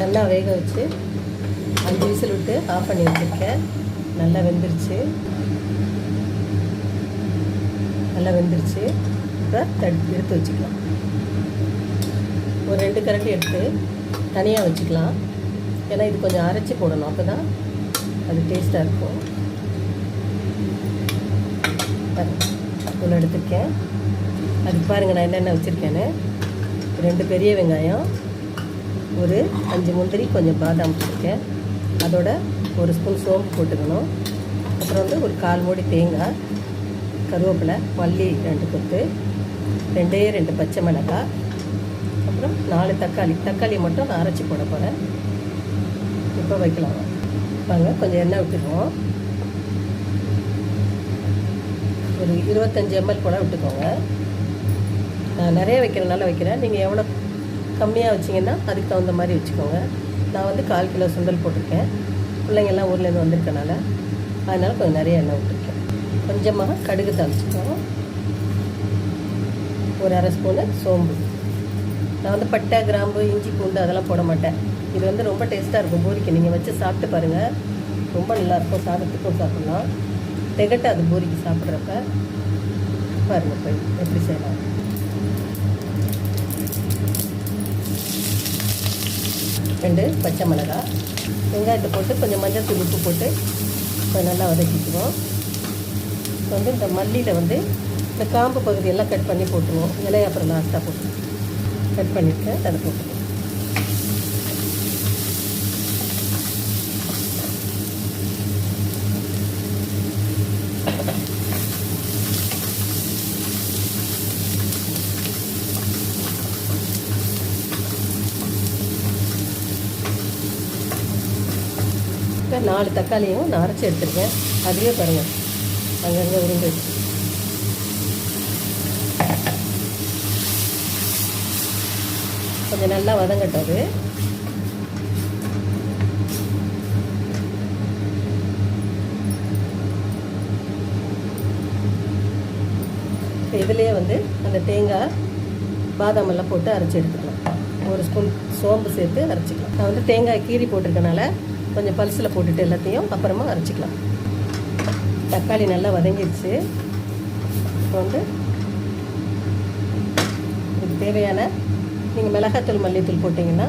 நல்லா வேக வச்சு அஞ்சு விசில் விட்டு ஆஃப் பண்ணி வச்சுருக்கேன். நல்லா வெந்துருச்சு. நல்லா வெந்துருச்சு. இப்போ தடு எடுத்து வச்சுக்கலாம். ஒரு ரெண்டு கரண்டி எடுத்து தனியாக வச்சுக்கலாம். ஏன்னா இது கொஞ்சம் அரைச்சி போடணும். அப்போ தான் அது டேஸ்ட்டாக இருக்கும். ஒன்று எடுத்துருக்கேன். அதுக்கு பாருங்கள் நான் என்னென்ன வச்சுருக்கேன்னு. ரெண்டு பெரிய வெங்காயம். ஒரு அஞ்சு முந்திரி கொஞ்சம் பாதாம் போட்டிருக்கேன். அதோட ஒரு ஸ்பூன் சோம்பு போட்டுக்கணும். அப்புறம் வந்து ஒரு கால் மூடி தேங்காய் கருவேப்பிலை மல்லி ரெண்டு கொத்து ரெண்டே ரெண்டு பச்சை மிளகாய் அப்புறம் நாலு தக்காளி. தக்காளி மட்டும் நான் அரைச்சி போட போகிறேன் இப்போ வைக்கலாம். வாங்க கொஞ்சம் எண்ணெய் விட்டுக்குவோம் ஒரு இருபத்தஞ்சி எம்எல் போல் விட்டுக்கோங்க. நான் நிறைய வைக்கிறனால வைக்கிறேன். நீங்கள் எவ்வளோ கம்மியாக வச்சிங்கன்னா அதுக்கு தகுந்த மாதிரி வச்சுக்கோங்க. நான் வந்து கால் கிலோ சுண்டல் போட்டிருக்கேன். பிள்ளைங்கள்லாம் ஊர்லேருந்து வந்திருக்கனால அதனால் கொஞ்சம் நிறைய எண்ணெய் விட்டுருக்கேன் கொஞ்சமாக கடுகு தாளிச்சிக்கோம் ஒரு அரை ஸ்பூனு சோம்பு. நான் வந்து பட்டை கிராம்பு இஞ்சி பூண்டு அதெல்லாம் போட மாட்டேன். இது வந்து ரொம்ப டேஸ்ட்டாக இருக்கும். பூரிக்கு நீங்கள் வச்சு சாப்பிட்டு பாருங்கள் ரொம்ப நல்லாயிருக்கும் சாதத்துக்கும் சாப்பிட்லாம். திகட்டாது பூரிக்கு சாப்பிட்றப்ப. பாருங்கள் போய் எப்படி செய்யலாம். ரெண்டு பச்சை மிளகாய் வெங்காயத்தை போட்டு கொஞ்சம் மஞ்சள் தூள் உப்பு போட்டு கொஞ்சம் நல்லா வதக்கிக்குவோம். இப்போ வந்து இந்த மல்லியில் வந்து இந்த காம்பு பகுதியெல்லாம் கட் பண்ணி போட்டுருவோம். இலையை அப்புறம் லாஸ்ட்டாக போட்டு கட் பண்ணிவிட்டு அதை போட்டுருவோம் இப்போ நாலு தக்காளியும் நான் அரைச்சி எடுத்துருக்கேன். அதுவே பாருங்கள் அங்கங்கே உருண்டு கொஞ்சம் நல்லா வதங்கட்டும் அது. இப்போ இதுலேயே வந்து அந்த தேங்காய் பாதாம் எல்லாம் போட்டு அரைச்சி எடுத்துக்கலாம். ஒரு ஸ்பூன் சோம்பு சேர்த்து அரைச்சிக்கலாம். நான் வந்து தேங்காய் கீரி போட்டிருக்கனால கொஞ்சம் பல்சில் போட்டுட்டு எல்லாத்தையும் அப்புறமா அரைச்சிக்கலாம். தக்காளி நல்லா வதங்கிடுச்சு. இப்போ வந்து இதுக்கு தேவையான நீங்கள் மிளகாத்தூள் மல்லித்தூள் போட்டிங்கன்னா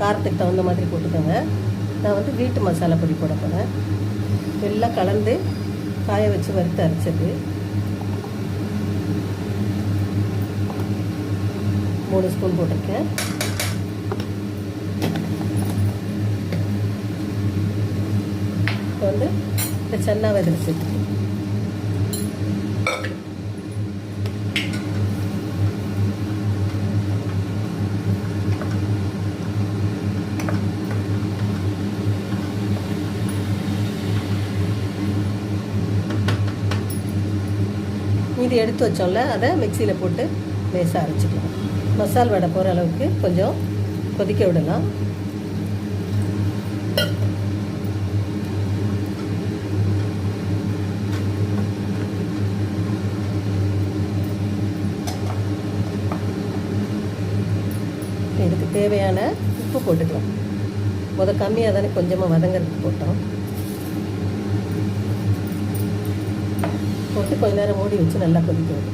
காரத்துக்கு தகுந்த மாதிரி போட்டுக்கோங்க. நான் வந்து வீட்டு மசாலா பொடி போட போகிறேன் எல்லாம் கலந்து காய வச்சு வறுத்து அரைச்சது. மூணு ஸ்பூன் போட்டிருக்கேன். வந்து இந்த சென்னா வெதில் சேர்த்துக்கணும் மீதி எடுத்து வச்சோம்ல அதை மிக்சியில் போட்டு லேசாக அரைச்சிக்கலாம். மசால் வடை போகிற அளவுக்கு கொஞ்சம் கொதிக்க விடலாம் இதுக்கு தேவையான உப்பு போட்டுக்கலாம். முத கம்மியாக தானே கொஞ்சமாக வதங்கிறதுக்கு போட்டோம். போட்டு கொஞ்ச நேரம் மூடி வச்சு நல்லா கொதிக்கணும்.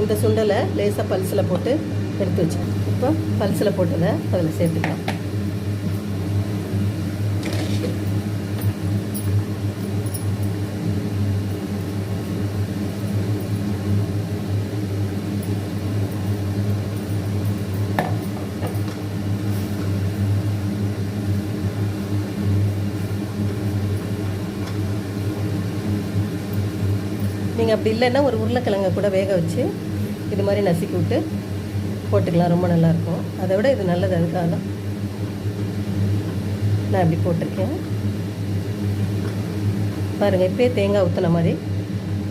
இந்த சுண்டலை லேசாக பல்சில் போட்டு எடுத்து வச்சேன் இப்போ பல்சில் போட்டதை அதில் சேர்த்துக்கலாம். நீங்கள் அப்படி இல்லைன்னா ஒரு உருளைக்கிழங்கை கூட வேக வச்சு இது மாதிரி நசுக்கி விட்டு போட்டுக்கலாம். ரொம்ப நல்லாயிருக்கும். அதை விட இது நல்லது. அதுக்காக தான் நான் இப்படி போட்டிருக்கேன். பாருங்கள் இப்போயே தேங்காய் ஊற்றின மாதிரி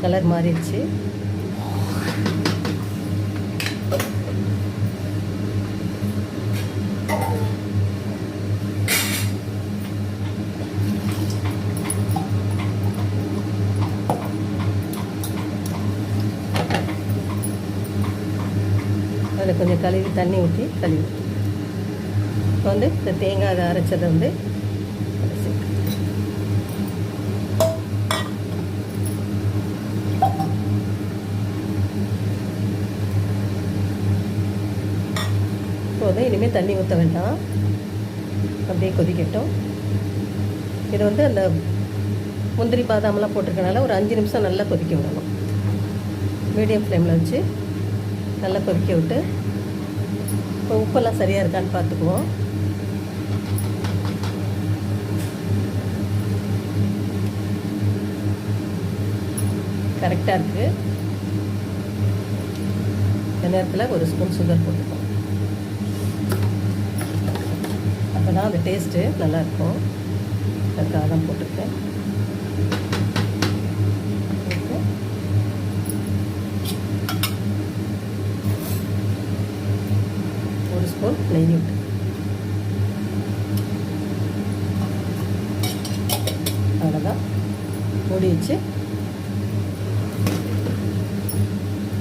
கலர் மாறிடுச்சு. அதில் கொஞ்சம் கழுவி தண்ணி ஊற்றி கழுவி. இப்போ வந்து இந்த தேங்காய் அதை அரைச்சதை வந்து இப்போ வந்து போதும் இனிமேல் தண்ணி ஊற்ற வேண்டாம். அப்படியே கொதிக்கட்டும். இது வந்து அந்த முந்திரி பாதாமெல்லாம் போட்டிருக்கனால ஒரு அஞ்சு நிமிஷம் நல்லா கொதிக்க விடணும். மீடியம் ஃப்ளேமில் வச்சு நல்லா கொதிக்க விட்டு இப்போ உப்பெல்லாம் சரியாக இருக்கான்னு பார்த்துக்குவோம். கரெக்டாக இருக்குது இந்த நேரத்தில் ஒரு ஸ்பூன் சுகர் போட்டுக்கோம் அப்போ தான் அந்த டேஸ்ட்டு நல்லாயிருக்கும் அதுக்காக தான் போட்டிருக்கேன் போட்டு ஒரு ஸ்பூன் நெய் விட்டு அவ்வளோதான் மூடி வச்சு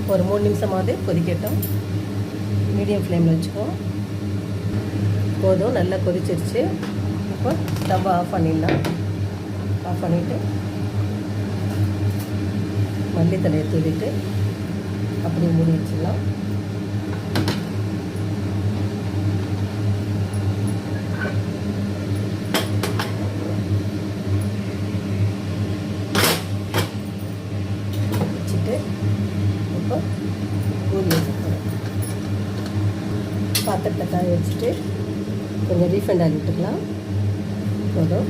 ஒரு மூணு நிமிஷமாவது கொதிக்கட்டும் மீடியம் ஃப்ளேமில் வச்சுக்கோ போதும் நல்லா கொதிச்சிருச்சு இப்போ ஸ்டவ் ஆஃப் பண்ணிடலாம் ஆஃப் பண்ணிவிட்டு மல்லித்தலையை தூவிட்டு அப்படியே மூடி வச்சிடலாம் வச்சுட்டு இப்போ பூரி வச்சுக்கிறேன் பாத்திரத்தை காய வச்சுட்டு கொஞ்சம் ரீஃபண்ட் ஆகி விட்டுக்கலாம். போதும்.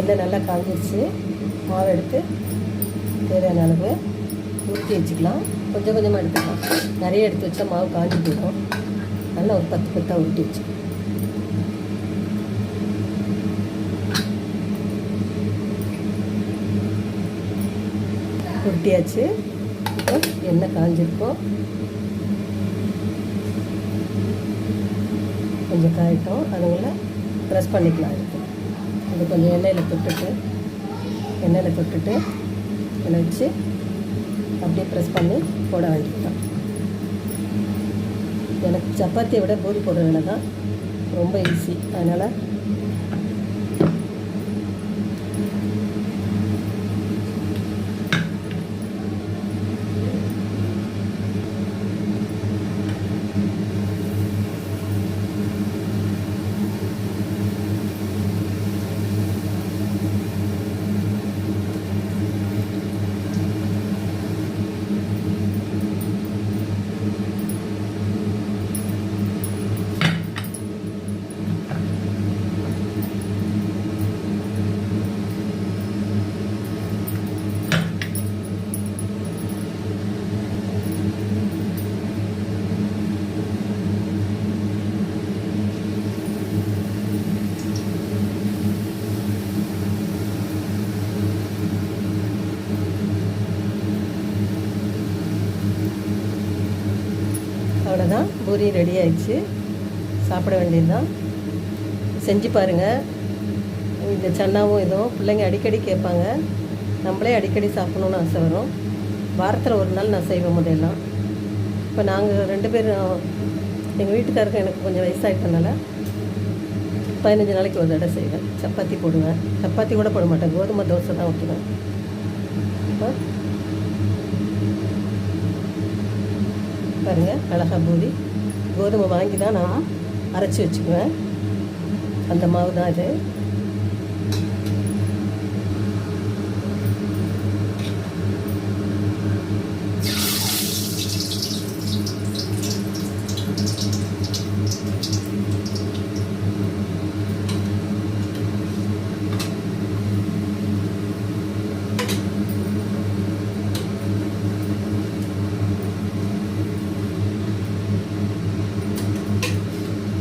எண்ணெய் நல்லா காஞ்சிருச்சு. மாவு எடுத்து தேவையான அளவு ஊற்றி வச்சுக்கலாம். கொஞ்சம் கொஞ்சமாக எடுத்துக்கலாம். நிறைய எடுத்து வச்சா மாவு காஞ்சி போயிடும். நல்லா ஒரு பத்து பத்தாக ஊற்றி வச்சுக்கலாம். உருட்டியாச்சு இப்போ எண்ணெய் காஞ்சிருக்கோம். கொஞ்சம் காயட்டும். அதுங்களை ப்ரெஸ் பண்ணிக்கலாம் இருக்கும் இது கொஞ்சம் எண்ணெயில் தொட்டுட்டு எண்ணெயில் தொட்டுட்டு இதில் வச்சு அப்படியே ப்ரெஸ் பண்ணி போட வேண்டியதுதான். எனக்கு சப்பாத்தியை விட பூரி போடுற வேலை தான் ரொம்ப ஈஸி அதனால் அவ்வளோதான் பூரி ரெடி ஆயிடுச்சு. சாப்பிட வேண்டியதுதான். செஞ்சு பாருங்கள் இந்த சன்னாவும் இதுவும் பிள்ளைங்க அடிக்கடி கேட்பாங்க. நம்மளே அடிக்கடி சாப்பிடணுன்னு ஆசை வரும். வாரத்தில் ஒரு நாள் நான் செய்வேன் முதையெல்லாம் இப்போ நாங்கள் ரெண்டு பேரும் எங்கள் வீட்டுக்காரருக்கு எனக்கு கொஞ்சம் வயசாகிட்டனால பதினஞ்சு நாளைக்கு ஒரு தடவை செய்வேன். சப்பாத்தி போடுவேன். சப்பாத்தி கூட போட மாட்டேன். கோதுமை தோசை தான் ஊற்றுவேன். பாருங்கள் அழகாக பூரி கோதுமை வாங்கி தான் நான் அரைச்சி வச்சுக்குவேன். அந்த மாவு தான் இது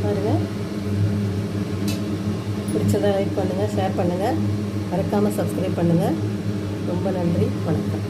பாருங்கள் பிடிச்சதை லைக் பண்ணுங்கள் ஷேர் பண்ணுங்கள் மறக்காமல் சப்ஸ்கிரைப் பண்ணுங்கள் ரொம்ப நன்றி வணக்கம்.